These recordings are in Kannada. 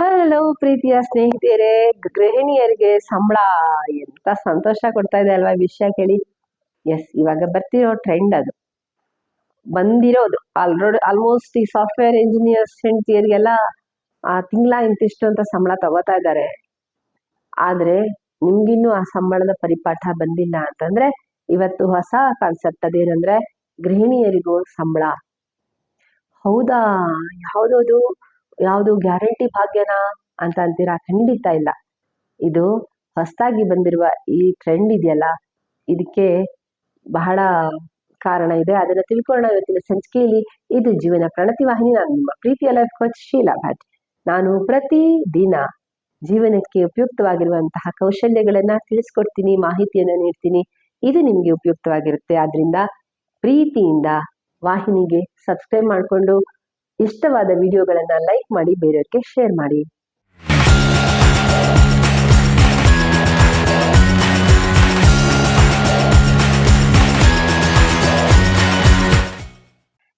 ಹಲೋ ಪ್ರೀತಿಯ ಸ್ನೇಹಿತರೆ, ಗೃಹಿಣಿಯರಿಗೆ ಸಂಬಳ ಎಂತ ಸಂತೋಷ ಕೊಡ್ತಾ ಇದೆ ಅಲ್ವಾ ವಿಷಯ ಕೇಳಿ? ಎಸ್ ಇವಾಗ ಬರ್ತಿರೋ ಟ್ರೆಂಡ್ ಅದು. ಬಂದಿರೋದು. ಆಲ್ರೆಡಿ ಆಲ್ಮೋಸ್ಟ್ ಈ ಸಾಫ್ಟ್ವೇರ್ ಇಂಜಿನಿಯರ್ಸ್ ಹೆಂಡತಿಯರಿಗೆಲ್ಲ, ಆ ತಿಂಗಳ ಇಂತಿಷ್ಟು ಅಂತ ಸಂಬಳ ತಗೋತಾ ಇದ್ದಾರೆ. ಆದ್ರೆ, ನಿಮ್ಗಿನ್ನೂ ಆ ಸಂಬಳದ ಪರಿಪಾಠ ಬಂದಿಲ್ಲ ಅಂತಂದ್ರೆ, ಇವತ್ತು ಹೊಸ ಕಾನ್ಸೆಪ್ಟ್ ಅದೇನಂದ್ರೆ, ಗೃಹಿಣಿಯರಿಗೂ ಸಂಬಳ. ಹೌದಾ? ಯಾವ್ದದು? ಯಾವುದು ಗ್ಯಾರಂಟಿ ಭಾಗ್ಯನಾ ಅಂತ ಅಂತೀರಾ? ಖಂಡಿತ ಇಲ್ಲ. ಇದು ಹೊಸದಾಗಿ ಬಂದಿರುವ ಈ ಟ್ರೆಂಡ್ ಇದೆಯಲ್ಲ, ಇದಕ್ಕೆ ಬಹಳ ಕಾರಣ ಇದೆ. ಅದನ್ನು ತಿಳ್ಕೊಳ್ಳೋಣ ಇವತ್ತಿನ ಸಂಚಿಕೆಯಲ್ಲಿ. ಇದು ಜೀವನ ಪ್ರಣತಿ ವಾಹಿನಿ. ನಾನು ನಿಮ್ಮ ಪ್ರೀತಿಯ ಲೈಫ್ ಕೋಚ್ ಶೀಲಾ ಭಟ್. ನಾನು ಪ್ರತಿ ದಿನ ಜೀವನಕ್ಕೆ ಉಪಯುಕ್ತವಾಗಿರುವಂತಹ ಕೌಶಲ್ಯಗಳನ್ನ ತಿಳಿಸ್ಕೊಡ್ತೀನಿ, ಮಾಹಿತಿಯನ್ನು ನೀಡ್ತೀನಿ. ಇದು ನಿಮಗೆ ಉಪಯುಕ್ತವಾಗಿರುತ್ತೆ. ಆದ್ರಿಂದ ಪ್ರೀತಿಯಿಂದ ವಾಹಿನಿಗೆ ಸಬ್ಸ್ಕ್ರೈಬ್ ಮಾಡಿಕೊಂಡು ಇಷ್ಟವಾದ ವಿಡಿಯೋಗಳನ್ನ ಲೈಕ್ ಮಾಡಿ, ಬೇರೆಯವ್ರಿಗೆ ಶೇರ್ ಮಾಡಿ.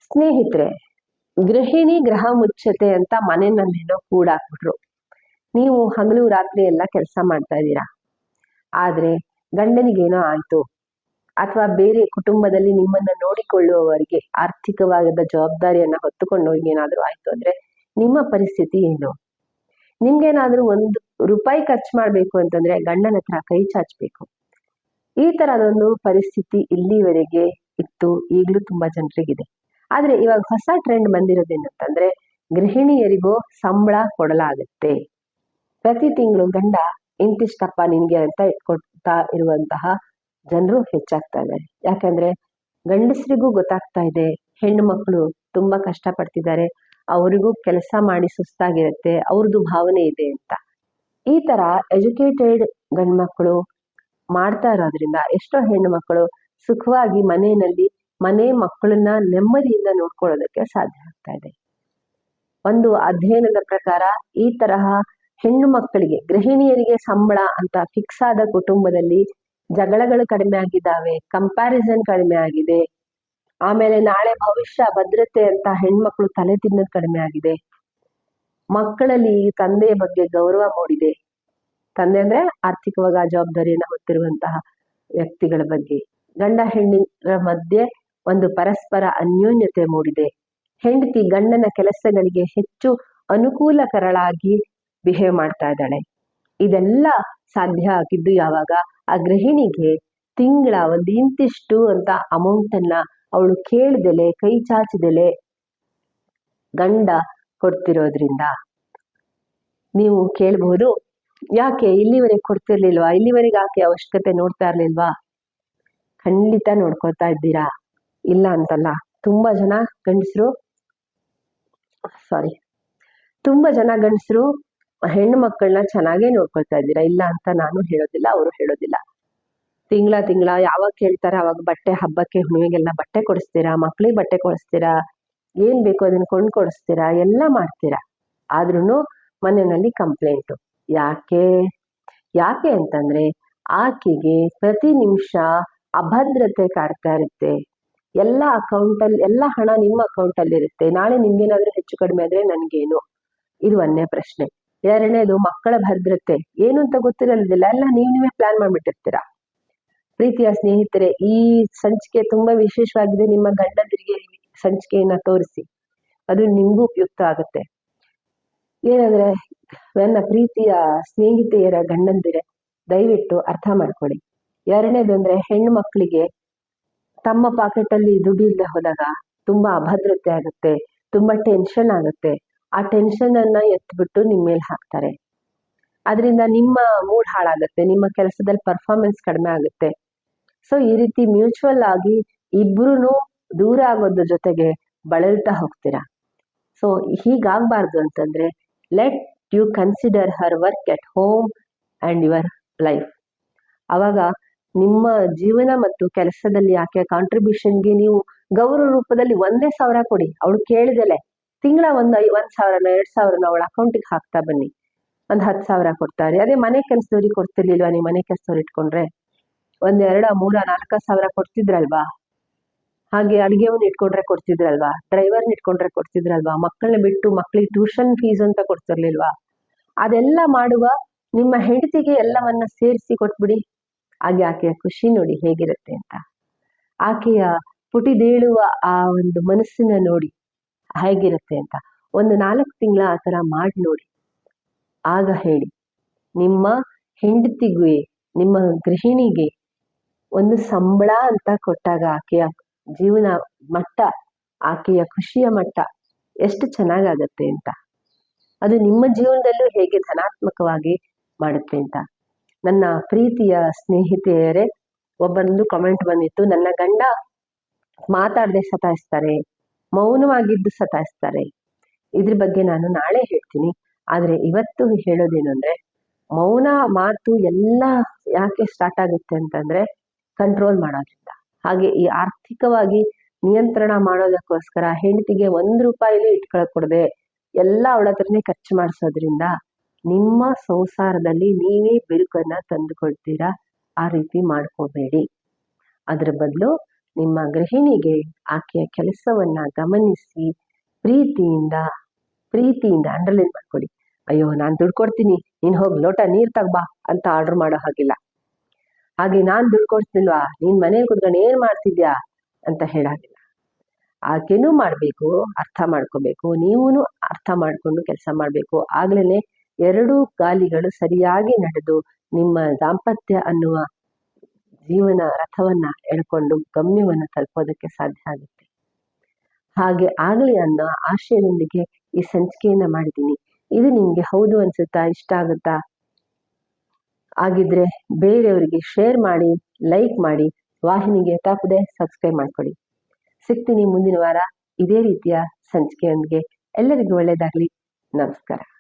ಸ್ನೇಹಿತರೆ, ಗೃಹಿಣಿ ಗ್ರಹ ಮುಚ್ಚತೆ ಅಂತ ಮನೆಯಲ್ಲೇನೋ ಕೂಡಾಕ್ಬಿಟ್ರು ನೀವು ಹಗಲು ರಾತ್ರಿ ಎಲ್ಲ ಕೆಲಸ ಮಾಡ್ತಾ ಇದ್ದೀರಾ? ಆದ್ರೆ ಗಂಡನಿಗೇನೋ ಆಯ್ತು. ಅಥವಾ ಬೇರೆ ಕುಟುಂಬದಲ್ಲಿ ನಿಮ್ಮನ್ನ ನೋಡಿಕೊಳ್ಳುವವರಿಗೆ ಆರ್ಥಿಕವಾದ ಜವಾಬ್ದಾರಿಯನ್ನ ಹೊತ್ತುಕೊಂಡು ಏನಾದರೂ ಆಯ್ತು ಅಂದ್ರೆ ನಿಮ್ಮ ಪರಿಸ್ಥಿತಿ ಏನು? ನಿಮ್ಗೇನಾದ್ರೂ ಒಂದು ರೂಪಾಯಿ ಖರ್ಚು ಮಾಡ್ಬೇಕು ಅಂತಂದ್ರೆ ಗಂಡನ ಹತ್ರ ಕೈ ಚಾಚಬೇಕು. ಈ ತರದೊಂದು ಪರಿಸ್ಥಿತಿ ಇಲ್ಲಿವರೆಗೆ ಇತ್ತು, ಈಗಲೂ ತುಂಬಾ ಜನರಿಗಿದೆ. ಆದ್ರೆ ಇವಾಗ ಹೊಸ ಟ್ರೆಂಡ್ ಬಂದಿರೋದೇನಂತಂದ್ರೆ ಗೃಹಿಣಿಯರಿಗೂ ಸಂಬಳ ಕೊಡಲಾಗುತ್ತೆ. ಪ್ರತಿ ತಿಂಗಳು ಗಂಡ ಇಂತಿಷ್ಟಪ್ಪ ನಿನ್ಗೆ ಅಂತ ಕೊಡ್ತಾ ಇರುವಂತಹ ಜನರು ಹೆಚ್ಚಾಗ್ತಾ ಇದ್ದಾರೆ. ಯಾಕಂದ್ರೆ ಗಂಡಸರಿಗೂ ಗೊತ್ತಾಗ್ತಾ ಇದೆ, ಹೆಣ್ಣು ಮಕ್ಕಳು ತುಂಬಾ ಕಷ್ಟಪಡ್ತಿದ್ದಾರೆ, ಅವರಿಗೂ ಕೆಲಸ ಮಾಡಿ ಸುಸ್ತಾಗಿರುತ್ತೆ, ಅವ್ರದ್ದು ಭಾವನೆ ಇದೆ ಅಂತ. ಈ ತರ ಎಜುಕೇಟೆಡ್ ಗಂಡು ಮಕ್ಕಳು ಮಾಡ್ತಾ ಇರೋದ್ರಿಂದ ಎಷ್ಟೋ ಹೆಣ್ಣು ಮಕ್ಕಳು ಸುಖವಾಗಿ ಮನೆಯಲ್ಲಿ ಮನೆ ಮಕ್ಕಳನ್ನ ನೆಮ್ಮದಿಯಿಂದ ನೋಡ್ಕೊಳ್ಳೋದಕ್ಕೆ ಸಾಧ್ಯ ಆಗ್ತಾ ಇದೆ. ಒಂದು ಅಧ್ಯಯನದ ಪ್ರಕಾರ ಈ ತರಹ ಹೆಣ್ಣು ಮಕ್ಕಳಿಗೆ ಗೃಹಿಣಿಯರಿಗೆ ಸಂಬಳ ಅಂತ ಫಿಕ್ಸ್ ಆದ ಕುಟುಂಬದಲ್ಲಿ ಜಗಳಗಳು ಕಡಿಮೆ ಆಗಿದ್ದಾವೆ ಕಂಪ್ಯಾರಿಸನ್ ಕಡಿಮೆ ಆಗಿದೆ. ಆಮೇಲೆ ನಾಳೆ ಭವಿಷ್ಯ ಭದ್ರತೆ ಅಂತ ಹೆಣ್ಮಕ್ಳು ತಲೆ ತಿನ್ನೋದು ಕಡಿಮೆ ಆಗಿದೆ. ಮಕ್ಕಳಲ್ಲಿ ತಂದೆಯ ಬಗ್ಗೆ ಗೌರವ ಮೂಡಿದೆ. ತಂದೆ ಅಂದ್ರೆ ಆರ್ಥಿಕವಾಗಿ ಜವಾಬ್ದಾರಿಯನ್ನು ಹೊತ್ತಿರುವಂತಹ ವ್ಯಕ್ತಿಗಳ ಬಗ್ಗೆ. ಗಂಡ ಹೆಣ್ಣಿನ ಮಧ್ಯೆ ಒಂದು ಪರಸ್ಪರ ಅನ್ಯೋನ್ಯತೆ ಮೂಡಿದೆ. ಹೆಂಡತಿ ಗಂಡನ ಕೆಲಸಗಳಿಗೆ ಹೆಚ್ಚು ಅನುಕೂಲಕರಳಾಗಿ ಬಿಹೇವ್ ಮಾಡ್ತಾ ಇದ್ದಾಳೆ. ಇದೆಲ್ಲ ಸಾಧ್ಯ ಆಗಿದ್ದು ಯಾವಾಗ? ಆ ಗೃಹಿಣಿಗೆ ತಿಂಗಳ ಒಂದು ಇಂತಿಷ್ಟು ಅಂತ ಅಮೌಂಟ್ ಅನ್ನ ಅವಳು ಕೇಳಿದೆಲೆ, ಕೈ ಚಾಚಿದೆಲೆ ಗಂಡ ಕೊಡ್ತಿರೋದ್ರಿಂದ. ನೀವು ಕೇಳಬಹುದು ಯಾಕೆ? ಇಲ್ಲಿವರೆಗೆ ಕೊಡ್ತಿರ್ಲಿಲ್ವಾ? ಇಲ್ಲಿವರೆಗೆ ಯಾಕೆ ಅವಶ್ಯಕತೆ ನೋಡ್ತಾ ಇರ್ಲಿಲ್ವಾ? ಖಂಡಿತ ನೋಡ್ಕೊತಾ ಇದ್ದೀರಾ? ಇಲ್ಲ ಅಂತಲ್ಲ. ತುಂಬಾ ಜನ ಗಂಡಸರು ಸಾರಿ ತುಂಬ ಜನ ಗಂಡಸರು ಹೆಣ್ಣು ಮಕ್ಕಳನ್ನ ಚೆನ್ನಾಗೇ ನೋಡ್ಕೊಳ್ತಾ ಇದ್ದೀರಾ? ಇಲ್ಲ ಅಂತ ನಾನು ಹೇಳೋದಿಲ್ಲ, ಅವರು ಹೇಳೋದಿಲ್ಲ. ತಿಂಗಳ ತಿಂಗಳ ಯಾವಾಗ ಕೇಳ್ತಾರೆ, ಅವಾಗ ಬಟ್ಟೆ ಹಬ್ಬಕ್ಕೆ, ಹುಣ್ಣಿಮೆಗೆಲ್ಲ ಬಟ್ಟೆ ಕೊಡಿಸ್ತೀರಾ? ಮಕ್ಳಿಗೆ ಬಟ್ಟೆ ಕೊಡಿಸ್ತೀರಾ? ಏನ್ ಬೇಕು ಅದನ್ನ ಕೊಂಡು ಕೊಡಿಸ್ತೀರಾ? ಎಲ್ಲ ಮಾಡ್ತೀರಾ. ಆದ್ರೂ ಮನೆಯಲ್ಲಿ ಕಂಪ್ಲೇಂಟು. ಯಾಕೆ? ಯಾಕೆ ಅಂತಂದ್ರೆ ಆಕೆಗೆ ಪ್ರತಿ ನಿಮಿಷ ಅಭದ್ರತೆ ಕಾಡ್ತಾ ಇರುತ್ತೆ. ಎಲ್ಲ ಅಕೌಂಟಲ್ಲಿ ಎಲ್ಲ ಹಣ ನಿಮ್ಮ ಅಕೌಂಟಲ್ಲಿ ಇರುತ್ತೆ ನಾಳೆ ನಿಮ್ಗೇನಾದ್ರೂ ಹೆಚ್ಚು ಕಡಿಮೆ ಆದ್ರೆ ನನ್ಗೇನು? ಇದು ಒಂದೇ ಪ್ರಶ್ನೆ. ಎರಡನೇದು ಮಕ್ಕಳ ಭದ್ರತೆ. ಏನು ಅಂತ ಗೊತ್ತಿರಲಿಲ್ಲ. ಎಲ್ಲ ನೀವು ನೀವೇ ಪ್ಲಾನ್ ಮಾಡ್ಬಿಟ್ಟಿರ್ತೀರಾ? ಪ್ರೀತಿಯ ಸ್ನೇಹಿತರೆ, ಈ ಸಂಚಿಕೆ ತುಂಬಾ ವಿಶೇಷವಾಗಿದೆ. ನಿಮ್ಮ ಗಂಡಂದಿರಿಗೆ ಸಂಚಿಕೆಯನ್ನ ತೋರಿಸಿ. ಅದು ನಿಮಗೂ ಉಪಯುಕ್ತ ಆಗುತ್ತೆ. ಏನಂದ್ರೆ, ನನ್ನ ಪ್ರೀತಿಯ ಸ್ನೇಹಿತೆಯರ ಗಂಡಂದಿರೆ, ದಯವಿಟ್ಟು ಅರ್ಥ ಮಾಡ್ಕೊಳ್ಳಿ. ಎರಡನೇದು ಅಂದ್ರೆ, ಹೆಣ್ಣು ಮಕ್ಕಳಿಗೆ ತಮ್ಮ ಪಾಕೆಟ್ ಅಲ್ಲಿ ದುಡ್ಡು ಇಲ್ಲದೆ ಹೋದಾಗ ತುಂಬಾ ಅಭದ್ರತೆ ಆಗುತ್ತೆ, ತುಂಬಾ ಟೆನ್ಷನ್ ಆಗುತ್ತೆ. ಆ ಟೆನ್ಷನನ್ನು ಎತ್ತಿಬಿಟ್ಟು ನಿಮ್ಮ ಮೇಲೆ ಹಾಕ್ತಾರೆ. ಅದರಿಂದ ನಿಮ್ಮ ಮೂಡ್ ಹಾಳಾಗುತ್ತೆ, ನಿಮ್ಮ ಕೆಲಸದಲ್ಲಿ ಪರ್ಫಾರ್ಮೆನ್ಸ್ ಕಡಿಮೆ ಆಗುತ್ತೆ. ಸೊ ಈ ರೀತಿ ಮ್ಯೂಚುವಲ್ ಆಗಿ ಇಬ್ರು ದೂರ ಆಗೋದ್ರ ಜೊತೆಗೆ ಬಳಲ್ತಾ ಹೋಗ್ತೀರಾ? ಸೊ ಹೀಗಾಗಬಾರ್ದು ಅಂತಂದ್ರೆ let you consider her work at home and your life ಅವಾಗ ನಿಮ್ಮ ಜೀವನ ಮತ್ತು ಕೆಲಸದಲ್ಲಿ ಆಕೆ ಕಾಂಟ್ರಿಬ್ಯೂಷನ್ಗೆ ನೀವು ಗೌರವ ರೂಪದಲ್ಲಿ ಒಂದೇ ಸಾವಿರ ಕೊಡಿ. ಅವಳು ಕೇಳಿದಲೆ. ತಿಂಗಳ ಒಂದು ಐ ಒಂದು ಸಾವಿರನ, ಎರಡು ಸಾವಿರನ ಅವಳ ಅಕೌಂಟಿಗೆ ಹಾಕ್ತಾ ಬನ್ನಿ. ಒಂದು ಹತ್ತು ಸಾವಿರ ಕೊಡ್ತಾರೆ. ಅದೇ ಮನೆ ಕೆಲಸದವ್ರಿಗೆ ಕೊಡ್ತಿರ್ಲಿಲ್ವಾ? ನೀವು ಮನೆ ಕೆಲಸದವ್ರು ಇಟ್ಕೊಂಡ್ರೆ. ಒಂದ್ ಎರಡ, ಮೂರ, ನಾಲ್ಕು ಸಾವಿರ ಕೊಡ್ತಿದ್ರಲ್ವಾ? ಹಾಗೆ ಅಡುಗೆವನ್ನು ಇಟ್ಕೊಂಡ್ರೆ ಕೊಡ್ತಿದ್ರಲ್ವಾ? ಡ್ರೈವರ್ನ ಇಟ್ಕೊಂಡ್ರೆ ಕೊಡ್ತಿದ್ರಲ್ವಾ? ಮಕ್ಕಳನ್ನ ಬಿಟ್ಟು ಮಕ್ಳಿಗೆ ಟ್ಯೂಷನ್ ಫೀಸ್ ಅಂತ ಕೊಡ್ತಿರ್ಲಿಲ್ವಾ? ಅದೆಲ್ಲ ಮಾಡುವ ನಿಮ್ಮ ಹೆಂಡತಿಗೆ ಎಲ್ಲವನ್ನ ಸೇರಿಸಿ ಕೊಟ್ಬಿಡಿ. ಹಾಗೆ ಆಕೆಯ ಖುಷಿ ನೋಡಿ ಹೇಗಿರುತ್ತೆ ಅಂತ. ಆಕೆಯ ಪುಟಿದೇಳುವ ಆ ಒಂದು ಮನಸ್ಸಿನ ನೋಡಿ. ಹೇಗಿರುತ್ತೆ ಅಂತ. ಒಂದು ನಾಲ್ಕು ತಿಂಗಳ ಆ ಥರ ಮಾಡಿ ನೋಡಿ. ಆಗ ಹೇಳಿ. ನಿಮ್ಮ ಹೆಂಡತಿಗೆ, ನಿಮ್ಮ ಗೃಹಿಣಿಗೆ ಒಂದು ಸಂಬಳ ಅಂತ ಕೊಟ್ಟಾಗ ಆಕೆಯ ಜೀವನ ಮಟ್ಟ, ಆಕೆಯ ಖುಷಿಯ ಮಟ್ಟ ಎಷ್ಟು ಚೆನ್ನಾಗಾಗತ್ತೆ ಅಂತ. ಅದು ನಿಮ್ಮ ಜೀವನದಲ್ಲೂ ಹೇಗೆ ಧನಾತ್ಮಕವಾಗಿ ಮಾಡುತ್ತೆ ಅಂತ. ನನ್ನ ಪ್ರೀತಿಯ ಸ್ನೇಹಿತೆಯರೇ, ಒಬ್ಬರೊಂದು ಕಮೆಂಟ್ ಬಂದಿತ್ತು. ನನ್ನ ಗಂಡ ಮಾತಾಡದೆ ಸತಾಯಿಸ್ತಾರೆ. ಮೌನವಾಗಿದ್ದು ಸತಾಯಿಸ್ತಾರೆ. ಇದ್ರ ಬಗ್ಗೆ ನಾನು ನಾಳೆ ಹೇಳ್ತೀನಿ. ಆದರೆ ಇವತ್ತು ಹೇಳೋದೇನು ಅಂದ್ರೆ, ಮೌನ ಮಾತು ಎಲ್ಲ ಯಾಕೆ ಸ್ಟಾರ್ಟ್ ಆಗುತ್ತೆ ಅಂತಂದ್ರೆ ಕಂಟ್ರೋಲ್ ಮಾಡೋದ್ರಿಂದ. ಹಾಗೆ ಈ ಆರ್ಥಿಕವಾಗಿ ನಿಯಂತ್ರಣ ಮಾಡೋದಕ್ಕೋಸ್ಕರ ಹೆಂಡತಿಗೆ ಒಂದು ರೂಪಾಯಿಲಿ ಇಟ್ಕೊಳಕ್ ಕೊಡದೆ ಎಲ್ಲ ಅವಳ ಹತ್ರನೇ ಖರ್ಚು ಮಾಡಿಸೋದ್ರಿಂದ ನಿಮ್ಮ ಸಂಸಾರದಲ್ಲಿ ನೀವೇ ಬಿರುಕನ್ನು ತಂದುಕೊಳ್ತೀರಾ? ಆ ರೀತಿ ಮಾಡ್ಕೋಬೇಡಿ. ಅದರ ಬದಲು ನಿಮ್ಮ ಗೃಹಿಣಿಗೆ ಆಕೆಯ ಕೆಲಸವನ್ನ ಗಮನಿಸಿ ಪ್ರೀತಿಯಿಂದ ಪ್ರೀತಿಯಿಂದ ಅಂಡರ್ಲೈನ್ ಮಾಡ್ಕೊಡಿ. ಅಯ್ಯೋ, ನಾನು ದುಡ್ಡು ಕೊಡ್ತೀನಿ, ನೀನು ಹೋಗಿ ಲೋಟ ನೀರು ತಗ್ಬಾ ಅಂತ ಆರ್ಡರ್ ಮಾಡೋ ಹಾಗಿಲ್ಲ. ಹಾಗೆ ನಾನು ದುಡ್ಡು ಕೊಡ್ತಿಲ್ವಾ, ನೀನ್ ಮನೇಲಿ ಕುತ್ಕೊಂಡು ಏನು ಮಾಡ್ತಿದ್ಯಾ ಅಂತ ಹೇಳಾಗಿಲ್ಲ. ಆಕೆನೂ ಮಾಡಬೇಕು, ಅರ್ಥ ಮಾಡ್ಕೋಬೇಕು ನೀವೂ ಅರ್ಥ ಮಾಡ್ಕೊಂಡು ಕೆಲಸ ಮಾಡಬೇಕು. ಆಗ್ಲೇ ಎರಡೂ ಗಾಲಿಗಳು ಸರಿಯಾಗಿ ನಡೆದು ನಿಮ್ಮ ದಾಂಪತ್ಯ ಅನ್ನುವ ಜೀವನ ರಥವನ್ನ ಎಳ್ಕೊಂಡು ಗಮ್ಯವನ್ನು ತಲುಪೋದಕ್ಕೆ ಸಾಧ್ಯ ಆಗುತ್ತೆ. ಹಾಗೆ ಆಗಲಿ ಅನ್ನೋ ಆಶಯದೊಂದಿಗೆ ಈ ಸಂಚಿಕೆಯನ್ನ ಮಾಡಿದ್ದೀನಿ. ಇದು ನಿಮ್ಗೆ ಹೌದು ಅನ್ಸುತ್ತಾ, ಇಷ್ಟ ಆಗುತ್ತಾ? ಆಗಿದ್ರೆ ಬೇರೆಯವರಿಗೆ ಶೇರ್ ಮಾಡಿ, ಲೈಕ್ ಮಾಡಿ, ವಾಹಿನಿಗೆ ತಪ್ಪದೆ ಸಬ್ಸ್ಕ್ರೈಬ್ ಮಾಡ್ಕೊಡಿ. ಸಿಗ್ತೀನಿ ಮುಂದಿನ ವಾರ ಇದೇ ರೀತಿಯ ಸಂಚಿಕೆಯೊಂದಿಗೆ. ಎಲ್ಲರಿಗೂ ಒಳ್ಳೆಯದಾಗಲಿ ನಮಸ್ಕಾರ.